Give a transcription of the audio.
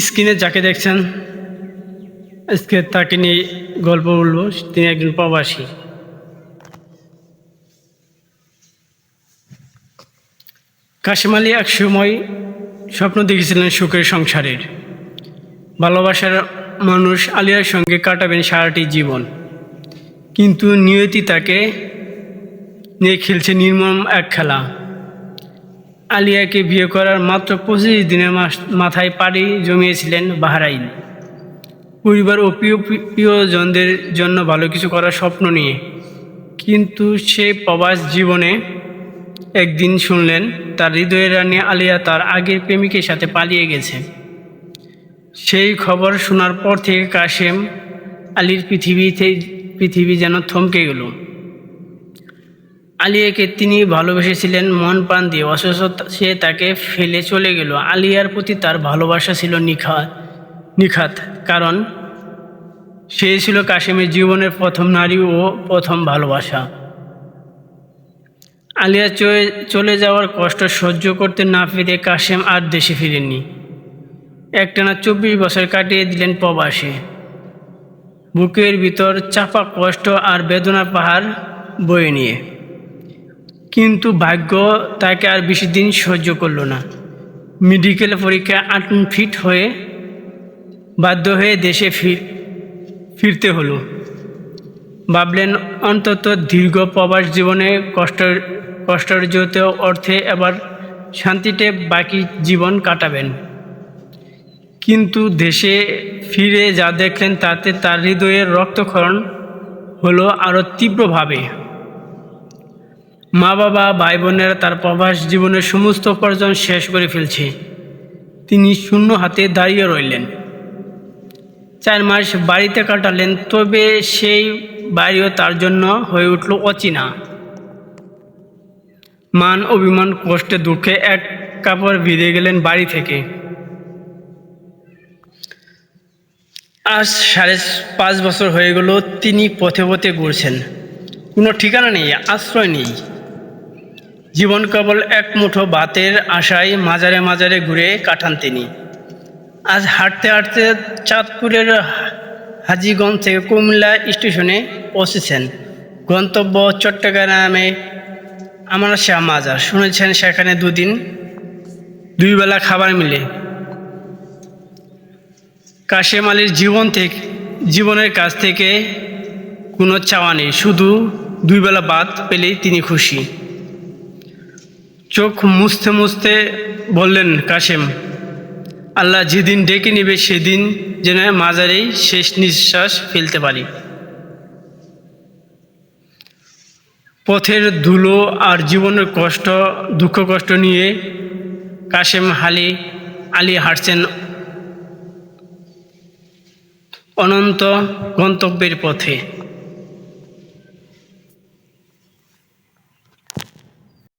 স্ক্রিনে যাকে দেখছেন, আজকে তাকে নিয়ে গল্প বলব। তিনি একজন প্রবাসী। কাশিম আলী এক সময় স্বপ্ন দেখেছিলেন সুখের সংসারের। ভালোবাসার মানুষ আলিয়ার সঙ্গে কাটাবেন সারাটি জীবন। কিন্তু নিয়তি তাকে নিয়ে খেলছে নির্মম এক খেলা। আলিয়াকে বিয়ে করার মাত্র পঁচিশ দিনের মাস- মাথায় পাড়ি জমিয়েছিলেন বাহরাইন। পরিবার ও প্রিয় প্রিয়জনদের জন্য ভালো কিছু করার স্বপ্ন নিয়ে। কিন্তু সে প্রবাস জীবনে একদিন শুনলেন, তার হৃদয়ের রানী আলিয়া তার আগের প্রেমিকের সাথে পালিয়ে গেছে। সেই খবর শোনার পর থেকে কাশেম আলীর পৃথিবীতে পৃথিবী যেন থমকে গেল। আলিয়াকে তিনি ভালোবেসেছিলেন মন প্রাণ দিয়ে। অথচ সে তাকে ফেলে চলে গেল। আলিয়ার প্রতি তার ভালোবাসা ছিল নিখাত নিখাত, কারণ সে ছিল কাশেমের জীবনের প্রথম নারী ও প্রথম ভালোবাসা। আলিয়া চলে- যাওয়ার কষ্ট সহ্য করতে না পেরে কাশেম আর দেশে ফিরেননি। একটানা চব্বিশ বছর কাটিয়ে দিলেন প্রবাসে। বুকের ভিতর চাপা কষ্ট আর বেদনার পাহাড় বয়ে নিয়ে। কিন্তু ভাগ্য তাকে আর বেশি দিন সহ্য করল না। মেডিকেল পরীক্ষায় আনফিট হয়ে বাধ্য হয়ে দেশে ফির, ফিরতে হলো। ভাবলেন অন্তত দীর্ঘ প্রবাস জীবনে কষ্ট কষ্টার্জিত অর্থে এবার শান্তিতে বাকি জীবন কাটাবেন। কিন্তু দেশে ফিরে যা দেখলেন তাতে তার হৃদয়ের রক্তক্ষরণ হলো আরও তীব্রভাবে। মা বাবা, ভাই বোনেরা তার প্রবাস জীবনের সমস্ত উপার্জন শেষ করে ফেলছে। তিনি শূন্য হাতে দাঁড়িয়ে রইলেন। চার মাস বাড়িতে কাটালেন, তবে সেই বাড়িও তার জন্য হয়ে উঠল অচেনা। মান অভিমান, কষ্টে দুঃখে এক কাপড় ভিড়ে গেলেন বাড়ি থেকে। আজ সাড়ে পাঁচ বছর হয়ে গেল, তিনি পথে পথে ঘুরছেন। কোনো ঠিকানা নেই, আশ্রয় নেই। জীবন কেবল এক মুঠো ভাতের আশায় মাজারে মাজারে ঘুরে কাটান তিনি। আজ হাঁটতে হাঁটতে চাঁদপুরের হাজিগঞ্জ থেকে কুমিল্লা স্টেশনে পৌঁছেছেন। গন্তব্য চট্টগ্রামে আমার শাহ মাজার শুনেছেন সেখানে দুদিন দুই বেলা খাবার মিলে। কাশেম আলীর জীবন থেকে, জীবনের কাছ থেকে কোনো চাওয়া নেই। শুধু দুই বেলা বাদ পেলেই তিনি খুশি। চোখ মুছতে মুছতে বললেন, কাশেম, আল্লাহ যেদিন ডেকে নেবে সেদিন যেন মাজারেই শেষ নিঃশ্বাস ফেলতে পারি। পথের ধুলো আর জীবনের কষ্ট, দুঃখ কষ্ট নিয়ে কাশেম হালি, আলী হাঁটছেন অনন্ত গন্তব্যের পথে।